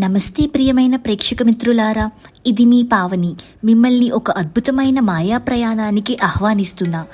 నమస్తే ప్రియమైన ప్రేక్షక మిత్రులారా ఇది మీ పావని. మిమ్మల్ని ఒక అద్భుతమైన మాయా ప్రయాణానికి ఆహ్వానిస్తున్నా.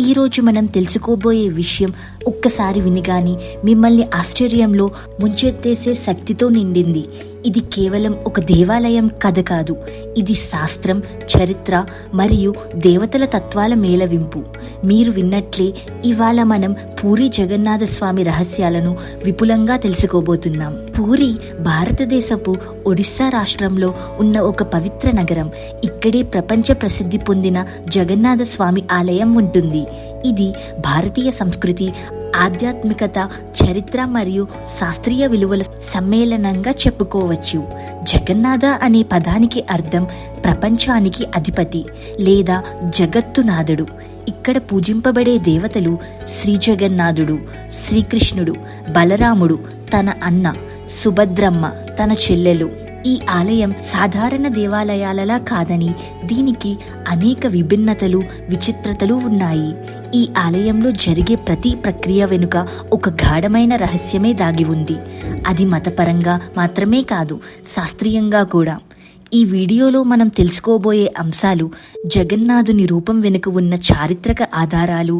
ఈరోజు మనం తెలుసుకోబోయే విషయం ఒక్కసారి వినిగాని మిమ్మల్ని ఆశ్చర్యంలో ముంచెత్తేసే శక్తితో నిండింది. ఇది కేవలం ఒక దేవాలయం కథ కాదు. ఇది శాస్త్రం చరిత్ర మరియు దేవతల తత్వాల మేళవింపు. మీరు విన్నట్లే ఇవాళ మనం పూరి జగన్నాథ స్వామి రహస్యాలను విపులంగా తెలుసుకోబోతున్నాం. పూరి భారతదేశపు ఒడిస్సా రాష్ట్రంలో ఉన్న ఒక పవిత్ర నగరం. ఇక్కడే ప్రపంచ ప్రసిద్ధి పొందిన జగన్నాథ స్వామి ఆలయం ఉంటుంది. ఇది భారతీయ సంస్కృతి ఆధ్యాత్మికత చరిత్ర మరియు శాస్త్రీయ విలువల సమ్మేళనంగా చెప్పుకోవచ్చు. జగన్నాథ అనే పదానికి అర్థం ప్రపంచానికి అధిపతి లేదా జగత్తునాథుడు. ఇక్కడ పూజింపబడే దేవతలు శ్రీ జగన్నాథుడు శ్రీకృష్ణుడు బలరాముడు తన అన్న సుభద్రమ్మ తన చెల్లెలు. ఈ ఆలయం సాధారణ దేవాలయాలలా కాదని దీనికి అనేక విభిన్నతలు విచిత్రతలు ఉన్నాయి. ఈ ఆలయంలో జరిగే ప్రతి ప్రక్రియ వెనుక ఒక గాఢమైన రహస్యమే దాగి ఉంది. అది మతపరంగా మాత్రమే కాదు శాస్త్రీయంగా కూడా. ఈ వీడియోలో మనం తెలుసుకోబోయే అంశాలు జగన్నాథుని రూపం వెనుక ఉన్న చారిత్రక ఆధారాలు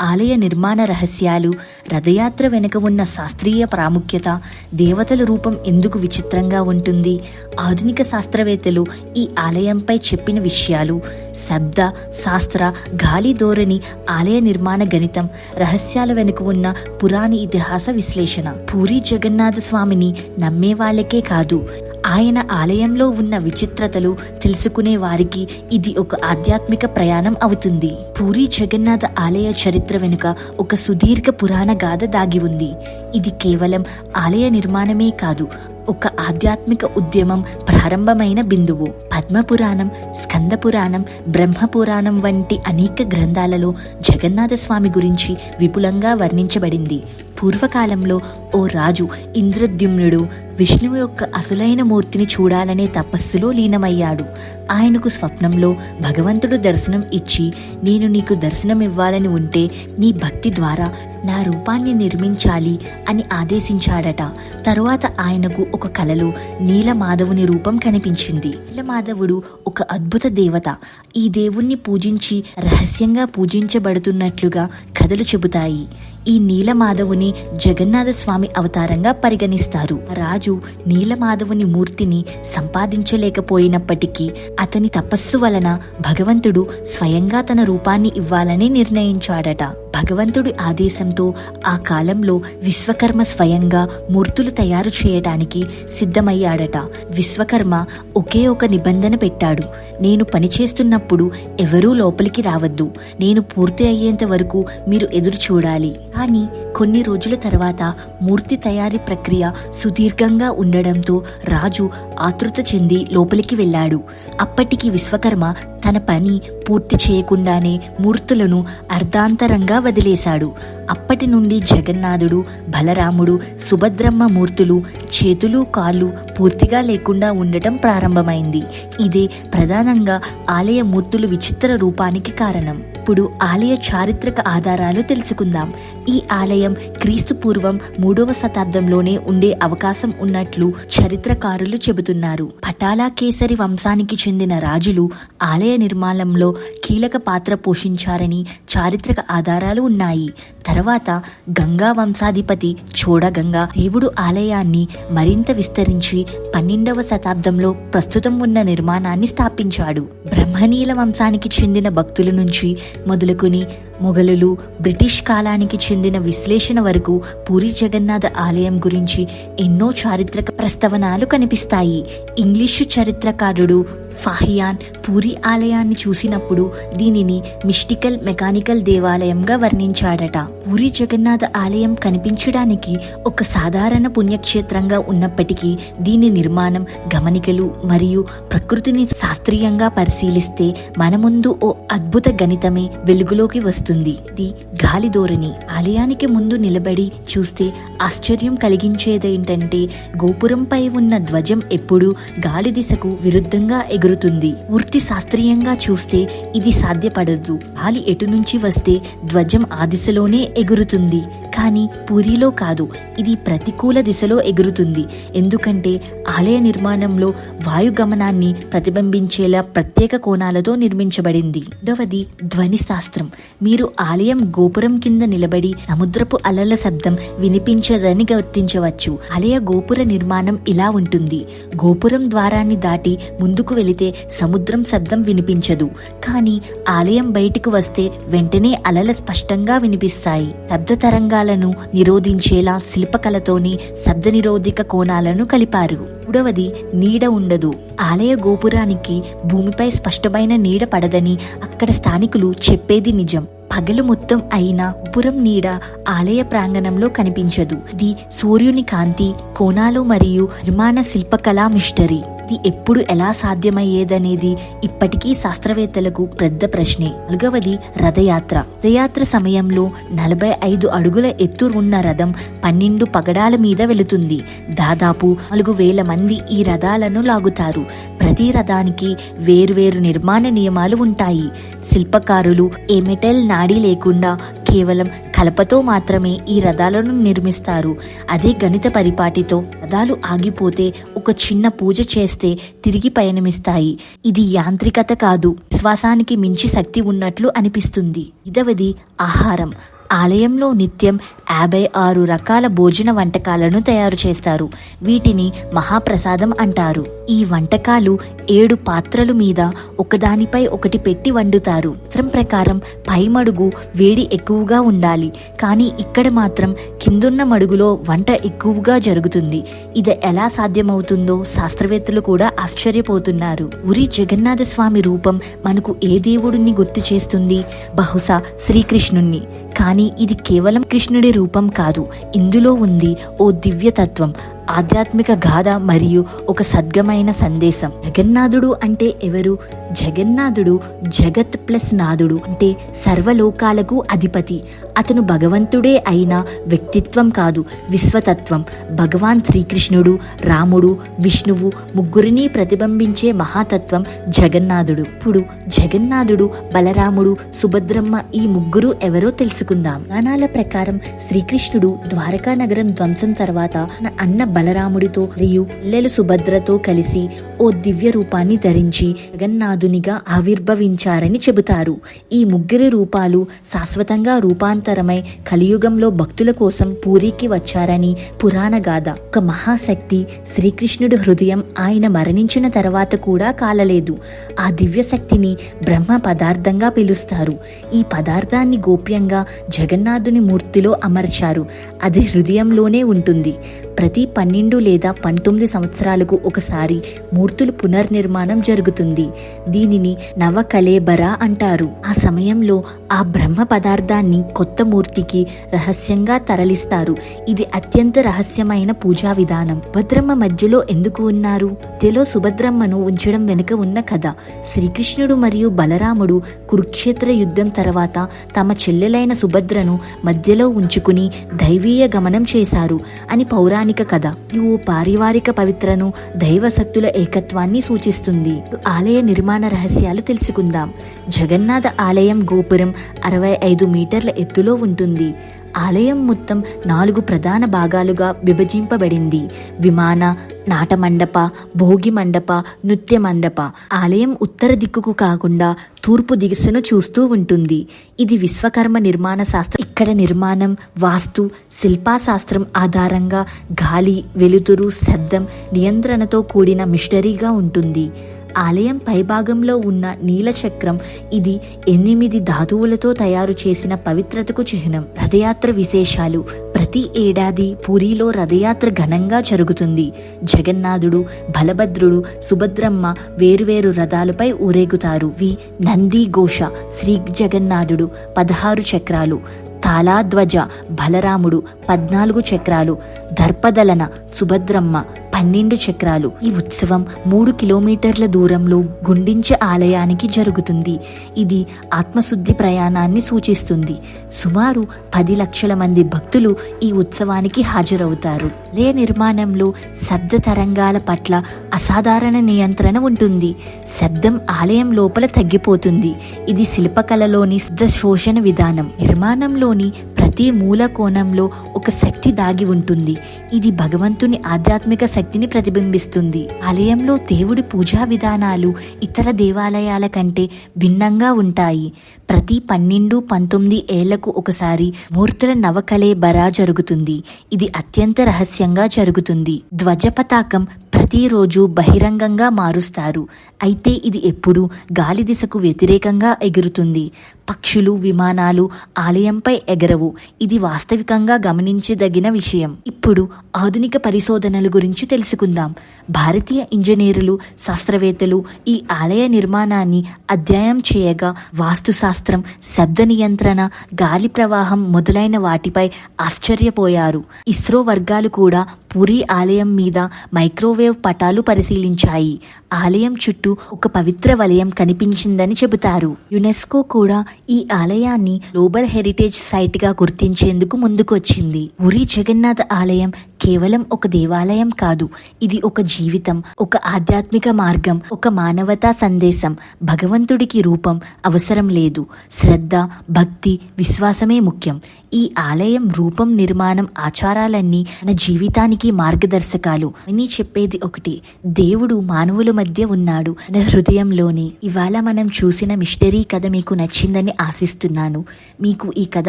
ఆలయ నిర్మాణ రహస్యాలు రథయాత్ర వెనుక ఉన్న శాస్త్రీయ ప్రాముఖ్యత దేవతల రూపం ఎందుకు విచిత్రంగా ఉంటుంది ఆధునిక శాస్త్రవేత్తలు ఈ ఆలయంపై చెప్పిన విషయాలు శబ్ద శాస్త్ర గాలి ధోరణి ఆలయ నిర్మాణ గణితం రహస్యాల వెనుక ఉన్న పురాణ ఇతిహాస విశ్లేషణ. పూరి జగన్నాథ స్వామిని నమ్మే వాళ్ళకే కాదు ఆయన ఆలయంలో ఉన్న విచిత్రతలు తెలుసుకునే వారికి ఇది ఒక ఆధ్యాత్మిక ప్రయాణం అవుతుంది. పూరి జగన్నాథ ఆలయ చరిత్ర వెనుక ఒక సుదీర్ఘ పురాణ గాథ దాగి ఉంది. ఇది కేవలం ఆలయ నిర్మాణమే కాదు ఒక ఆధ్యాత్మిక ఉద్యమం ప్రారంభమైన బిందువు. పద్మపురాణం స్కందపురాణం బ్రహ్మపురాణం బ్రహ్మ పురాణం వంటి అనేక గ్రంథాలలో జగన్నాథ స్వామి గురించి విపులంగా వర్ణించబడింది. పూర్వకాలంలో ఓ రాజు ఇంద్రద్యుమ్నుడు విష్ణువు యొక్క అసలైన మూర్తిని చూడాలనే తపస్సులో లీనమయ్యాడు. ఆయనకు స్వప్నంలో భగవంతుడు దర్శనం ఇచ్చి నేను నీకు దర్శనం ఇవ్వాలని ఉంటే నీ భక్తి ద్వారా నా రూపాన్ని నిర్మించాలి అని ఆదేశించాడట. తరువాత ఆయనకు ఒక కలలో నీలమాధవుని రూపం కనిపించింది. నీలమాధవుడు ఒక అద్భుత దేవత. ఈ దేవుణ్ణి పూజించి రహస్యంగా పూజించబడుతున్నట్లుగా కథలు చెబుతాయి. ఈ నీలమాధవుని జగన్నాథ స్వామి అవతారంగా పరిగణిస్తారు. రాజు నీలమాధవుని మూర్తిని సంపాదించలేకపోయినప్పటికీ అతని తపస్సు వలన భగవంతుడు స్వయంగా తన రూపాన్ని ఇవ్వాలని నిర్ణయించాడట. భగవంతుడి ఆదేశంతో ఆ కాలంలో విశ్వకర్మ స్వయంగా మూర్తులు తయారు చేయడానికి సిద్ధమయ్యాడట. విశ్వకర్మ ఒకే ఒక నిబంధన పెట్టాడు. నేను పనిచేస్తున్నప్పుడు ఎవరూ లోపలికి రావద్దు. నేను పూర్తి అయ్యేంత వరకు మీరు ఎదురు చూడాలి. కానీ కొన్ని రోజుల తర్వాత మూర్తి తయారీ ప్రక్రియ సుదీర్ఘంగా ఉండడంతో రాజు ఆతృత చెంది లోపలికి వెళ్ళాడు. అప్పటికి విశ్వకర్మ తన పని పూర్తి చేయకుండానే మూర్తులను అర్ధాంతరంగా వదిలేశాడు. అప్పటి నుండి జగన్నాథుడు బలరాముడు సుభద్రమ్మ మూర్తులు చేతులు కాళ్ళు పూర్తిగా లేకుండా ఉండటం ప్రారంభమైంది. ఇదే ప్రధానంగా ఆలయ మూర్తులు విచిత్ర రూపానికి కారణం. ఇప్పుడు ఆలయ చారిత్రక ఆధారాలు తెలుసుకుందాం. ఈ ఆలయం క్రీస్తు పూర్వం మూడవ శతాబ్దంలోనే ఉండే అవకాశం ఉన్నట్లు చరిత్రకారులు చెబుతున్నారు. పటాలా కేసరి వంశానికి చెందిన రాజులు ఆలయ నిర్మాణంలో కీలక పాత్ర పోషించారని చారిత్రక ఆధారాలు ఉన్నాయి. తర్వాత గంగా వంశాధిపతి చోడగంగా దేవుడు ఆలయాన్ని మరింత విస్తరించి పన్నెండవ శతాబ్దంలో ప్రస్తుతం ఉన్న నిర్మాణాన్ని స్థాపించాడు. బ్రహ్మనీల వంశానికి చెందిన భక్తుల నుంచి మొదలుకొని మొఘలులు బ్రిటిష్ కాలానికి చెందిన విశ్లేషణ వరకు పూరి జగన్నాథ ఆలయం గురించి ఎన్నో చారిత్రక ప్రస్తవనాలు కనిపిస్తాయి. ఇంగ్లీషు చరిత్రకారుడు ఫాహియాన్ పూరి ఆలయాన్ని చూసినప్పుడు దీనిని మిస్టికల్ మెకానికల్ దేవాలయంగా వర్ణించాడట. పూరి జగన్నాథ ఆలయం కనిపించడానికి ఒక సాధారణ పుణ్యక్షేత్రంగా ఉన్నప్పటికీ దీని నిర్మాణం గమనికలు మరియు ప్రకృతిని శాస్త్రీయంగా పరిశీలిస్తే మన ముందు ఓ అద్భుత గణితమే వెలుగులోకి వస్తుంది. కనిపిస్తుంది ఇది గాలి ధోరణి ఆలయానికి ముందు నిలబడి చూస్తే ఆశ్చర్యం కలిగించేదేంటంటే గోపురంపై ఉన్న ధ్వజం ఎప్పుడూ గాలి దిశకు విరుద్ధంగా ఎగురుతుంది. పూర్తి శాస్త్రీయంగా చూస్తే ఇది సాధ్యపడదు. గాలి ఎటు నుంచి వస్తే ధ్వజం ఆ దిశలోనే ఎగురుతుంది. కానీ పూరిలో కాదు ఇది ప్రతికూల దిశలో ఎగురుతుంది. ఎందుకంటే ఆలయ నిర్మాణంలో వాయుగమనాన్ని ప్రతిబింబించేలా ప్రత్యేక కోణాలతో నిర్మించబడింది. రెండవది ధ్వని శాస్త్రం. మీరు ఆలయం గోపురం కింద నిలబడి సముద్రపు అలల శబ్దం వినిపించదని గుర్తించవచ్చు. ఆలయ గోపుర నిర్మాణం ఇలా ఉంటుంది. గోపురం ద్వారాన్ని దాటి ముందుకు వెళితే సముద్రం శబ్దం వినిపించదు. కానీ ఆలయం బయటకు వస్తే వెంటనే అలల స్పష్టంగా వినిపిస్తాయి. శబ్ద తరంగాలను నిరోధించేలా శిల్పకళతోని శబ్ద నిరోధిక కోణాలను కలిపారు. మూడవది నీడ ఉండదు. ఆలయ గోపురానికి భూమిపై స్పష్టమైన నీడ పడదని అక్కడ స్థానికులు చెప్పేది నిజం. పగలు మొత్తం అయినా పురం నీడ ఆలయ ప్రాంగణంలో కనిపించదు. ఇది సూర్యుని కాంతి కోణాలు మరియు నిర్మాణ శిల్పకళా మిస్టరీ. ఇది ఎప్పుడు ఎలా సాధ్యమయ్యేదనేది ఇప్పటికీ శాస్త్రవేత్తలకు పెద్ద ప్రశ్నే. నాలుగవది రథయాత్ర. రథయాత్ర సమయంలో నలభై ఐదు అడుగుల ఎత్తు ఉన్న రథం పన్నెండు పగడాల మీద వెళుతుంది. దాదాపు నాలుగు వేల మంది ఈ రథాలను లాగుతారు. ప్రతి రథానికి వేరువేరు నిర్మాణ నియమాలు ఉంటాయి. శిల్పకారులు ఏ మెటల్ నాడి లేకుండా కేవలం కలపతో మాత్రమే ఈ రథాలను నిర్మిస్తారు. అదే గణిత పరిపాటితో రథాలు ఆగిపోతే ఒక చిన్న పూజ చేస్తారు. చేస్తే తిరిగి పయనమిస్తాయి. ఇది యాంత్రికత కాదు. శ్వాసానికి మించి శక్తి ఉన్నట్లు అనిపిస్తుంది. ఇదవది ఆహారం. ఆలయంలో నిత్యం యాభై ఆరు రకాల భోజన వంటకాలను తయారు చేస్తారు. వీటిని మహాప్రసాదం అంటారు. ఈ వంటకాలు ఏడు పాత్రలు మీద ఒకదానిపై ఒకటి పెట్టి వండుతారు. చిత్రం ప్రకారం పై మడుగు వేడి ఎక్కువగా ఉండాలి. కానీ ఇక్కడ మాత్రం కిందున్న మడుగులో వంట ఎక్కువగా జరుగుతుంది. ఇది ఎలా సాధ్యమవుతుందో శాస్త్రవేత్తలు కూడా ఆశ్చర్యపోతున్నారు. ఉరి జగన్నాథ స్వామి రూపం మనకు ఏ దేవుడిని గుర్తు చేస్తుంది? బహుశా శ్రీకృష్ణుణ్ణి. కానీ ఇది కేవలం కృష్ణుడి రూపం కాదు. ఇందులో ఉంది ఓ దివ్యతత్వం. ఆధ్యాత్మిక గాథ మరియు ఒక సద్గమైన సందేశం. జగన్నాథుడు అంటే ఎవరు? జగన్నాథుడు జగత్ ప్లస్ నాథుడు అంటే సర్వలోకాలకు అధిపతి. అతను భగవంతుడే అయిన వ్యక్తిత్వం కాదు విశ్వతత్వం. భగవాన్ శ్రీకృష్ణుడు రాముడు విష్ణువు ముగ్గురిని ప్రతిబింబించే మహాతత్వం జగన్నాథుడు. ఇప్పుడు జగన్నాథుడు బలరాముడు సుభద్రమ్మ ఈ ముగ్గురు ఎవరో తెలుసుకుందాం. పురాణాల ప్రకారం శ్రీకృష్ణుడు ద్వారకా నగరం ధ్వంసం తర్వాత అన్న బలరాముడితో మరియు పిల్లలు సుభద్రతో కలిసి ఓ దివ్య రూపాన్ని ధరించి జగన్నాథునిగా ఆవిర్భవించారని చెబుతారు. ఈ ముగ్గురి రూపాలు శాశ్వతంగా రూపాంతరమై కలియుగంలో భక్తుల కోసం పూరికి వచ్చారని పురాణ గాథ. ఒక మహాశక్తి శ్రీకృష్ణుడి హృదయం ఆయన మరణించిన తర్వాత కూడా కాలలేదు. ఆ దివ్య శక్తిని బ్రహ్మ పదార్థంగా పిలుస్తారు. ఈ పదార్థాన్ని గోప్యంగా జగన్నాథుని మూర్తిలో అమర్చారు. అది హృదయంలోనే ఉంటుంది. ప్రతి పన్నెండు లేదా పంతొమ్మిది సంవత్సరాలకు ఒకసారి మూర్తులు పునర్నిర్మాణం జరుగుతుంది. దీనిని నవకలేబర అంటారు. ఆ సమయంలో ఆ బ్రహ్మ పదార్థాన్ని కొత్త మూర్తికి రహస్యంగా తరలిస్తారు. ఇది అత్యంత రహస్యమైన పూజా విధానం. భద్రమ్మ మధ్యలో ఎందుకు ఉన్నారు? మధ్యలో సుభద్రమ్మను ఉంచడం వెనుక ఉన్న కథ. శ్రీకృష్ణుడు మరియు బలరాముడు కురుక్షేత్ర యుద్ధం తర్వాత తమ చెల్లెలైన సుభద్రను మధ్యలో ఉంచుకుని దైవీయ గమనం చేశారు అని పౌరాణిక కథ. ఓ పారివారిక పవిత్రను దైవశక్తుల ఏకత్వాన్ని సూచిస్తుంది. ఆలయ నిర్మాణ రహస్యాలు తెలుసుకుందాం. జగన్నాథ ఆలయం గోపురం అరవై ఐదు మీటర్ల ఎత్తులో ఉంటుంది. ఆలయం మొత్తం నాలుగు ప్రధాన భాగాలుగా విభజింపబడింది. విమాన నాట మండప భోగి మండప నృత్య మండప ఆలయం ఉత్తర దిక్కుకు కాకుండా తూర్పు దిశను చూస్తూ ఉంటుంది. ఇది విశ్వకర్మ నిర్మాణ శాస్త్రం. ఇక్కడ నిర్మాణం వాస్తు శిల్పాశాస్త్రం ఆధారంగా గాలి వెలుతురు శబ్దం నియంత్రణతో కూడిన మిషనరీగా ఉంటుంది. ఆలయం పైభాగంలో ఉన్న నీలచక్రం ఇది ఎనిమిది ధాతువులతో తయారు చేసిన పవిత్రతకు చిహ్నం. రథయాత్ర విశేషాలు. ప్రతి ఏడాది పూరిలో రథయాత్ర ఘనంగా జరుగుతుంది. జగన్నాథుడు బలభద్రుడు సుభద్రమ్మ వేరువేరు రథాలపై ఊరేగుతారు. వి. నంది ఘోష శ్రీ జగన్నాథుడు పదహారు చక్రాలు. తాళాధ్వజ బలరాముడు పద్నాలుగు చక్రాలు. దర్పదలన సుభద్రమ్మ పన్నెండు చక్రాలు. ఈ ఉత్సవం మూడు కిలోమీటర్ల దూరంలో గుండించ ఆలయానికి జరుగుతుంది. ఇది ఆత్మశుద్ధి ప్రయాణాన్ని సూచిస్తుంది. సుమారు పది లక్షల మంది భక్తులు ఈ ఉత్సవానికి హాజరవుతారు. లే నిర్మాణంలో శబ్ద తరంగాల పట్ల అసాధారణ నియంత్రణ ఉంటుంది. శబ్దం ఆలయం లోపల తగ్గిపోతుంది. ఇది శిల్పకళలోని శబ్ద శోషణ విధానం. నిర్మాణంలోని ప్రతి మూల కోణంలో ఒక శక్తి దాగి ఉంటుంది. ఇది భగవంతుని ఆధ్యాత్మిక శక్తిని ప్రతిబింబిస్తుంది. ఆలయంలో దేవుడి పూజా విధానాలు ఇతర దేవాలయాల కంటే భిన్నంగా ఉంటాయి. ప్రతి పన్నెండు పంతొమ్మిది ఏళ్ళకు ఒకసారి మూర్తుల నవకలే బరా జరుగుతుంది. ఇది అత్యంత రహస్యంగా జరుగుతుంది. ధ్వజ పతాకం ప్రతిరోజు బహిరంగంగా మారుస్తారు. అయితే ఇది ఎప్పుడూ గాలి దిశకు వ్యతిరేకంగా ఎగురుతుంది. పక్షులు విమానాలు ఆలయంపై ఎగరవు. ఇది వాస్తవికంగా గమనించదగిన విషయం. ఇప్పుడు ఆధునిక పరిశోధనల గురించి తెలుసుకుందాం. భారతీయ ఇంజనీరులు శాస్త్రవేత్తలు ఈ ఆలయ నిర్మాణాన్ని అధ్యయనం చేయగా వాస్తుశాస్త్రం శబ్ద నియంత్రణ గాలి ప్రవాహం మొదలైన వాటిపై ఆశ్చర్యపోయారు. ఇస్రో వర్గాలు కూడా పూరి ఆలయం మీద మైక్రోవేవ్ పటాలు పరిశీలించాయి. ఆలయం చుట్టూ ఒక పవిత్ర వలయం కనిపించిందని చెబుతారు. యునెస్కో కూడా ఈ ఆలయాన్ని గ్లోబల్ హెరిటేజ్ సైట్గా గుర్తించేందుకు ముందుకొచ్చింది. పూరి జగన్నాథ ఆలయం కేవలం ఒక దేవాలయం కాదు ఇది ఒక జీవితం ఒక ఆధ్యాత్మిక మార్గం ఒక మానవతా సందేశం భగవంతుడికి రూపం అవసరం లేదు. శ్రద్ధ భక్తి విశ్వాసమే ముఖ్యం. ఈ ఆలయం రూపం నిర్మాణం ఆచారాలన్నీ మన జీవితానికి మార్గదర్శకాలు. అని చెప్పేది ఒకటి. దేవుడు మానవుల మధ్య ఉన్నాడు. మన హృదయంలోనే ఇవాళ మనం చూసిన మిస్టరీ కథ మీకు నచ్చిందని ఆశిస్తున్నాను. మీకు ఈ కథ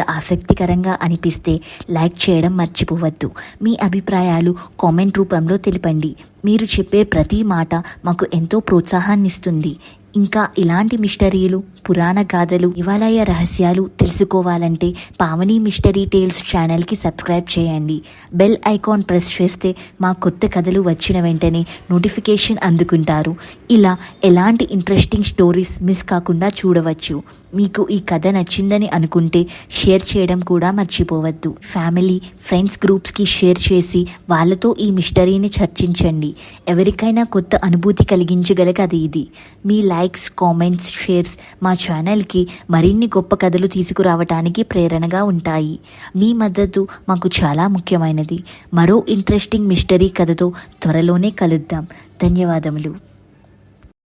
ఆసక్తికరంగా అనిపిస్తే లైక్ చేయడం మర్చిపోవద్దు. మీ అభిప్రాయాలు కామెంట్ రూపంలో తెలిపండి. మీరు చెప్పే ప్రతి మాట మాకు ఎంతో ప్రోత్సాహాన్నిస్తుంది. ఇంకా ఇలాంటి మిస్టరీలు పురాణ గాథలు ఇవాలయ రహస్యాలు తెలుసుకోవాలంటే పావని మిస్టరీ టేల్స్ ఛానల్కి సబ్స్క్రైబ్ చేయండి. బెల్ ఐకాన్ ప్రెస్ చేస్తే మా కొత్త కథలు వచ్చిన వెంటనే నోటిఫికేషన్ అందుకుంటారు. ఇలా ఎలాంటి ఇంట్రెస్టింగ్ స్టోరీస్ మిస్ కాకుండా చూడవచ్చు. మీకు ఈ కథ నచ్చిందని అనుకుంటే షేర్ చేయడం కూడా మర్చిపోవద్దు. ఫ్యామిలీ ఫ్రెండ్స్ గ్రూప్స్కి షేర్ చేసి వాళ్ళతో ఈ మిస్టరీని చర్చించండి. ఎవరికైనా కొత్త అనుభూతి కలిగించగల కథ ఇది. మీ లైక్స్ కామెంట్స్ షేర్స్ మా ఛానల్కి మరిన్ని గొప్ప కథలు తీసుకురావటానికి ప్రేరణగా ఉంటాయి. మీ మద్దతు మాకు చాలా ముఖ్యమైనది. మరో ఇంట్రెస్టింగ్ మిస్టరీ కథతో త్వరలోనే కలుద్దాం. ధన్యవాదములు.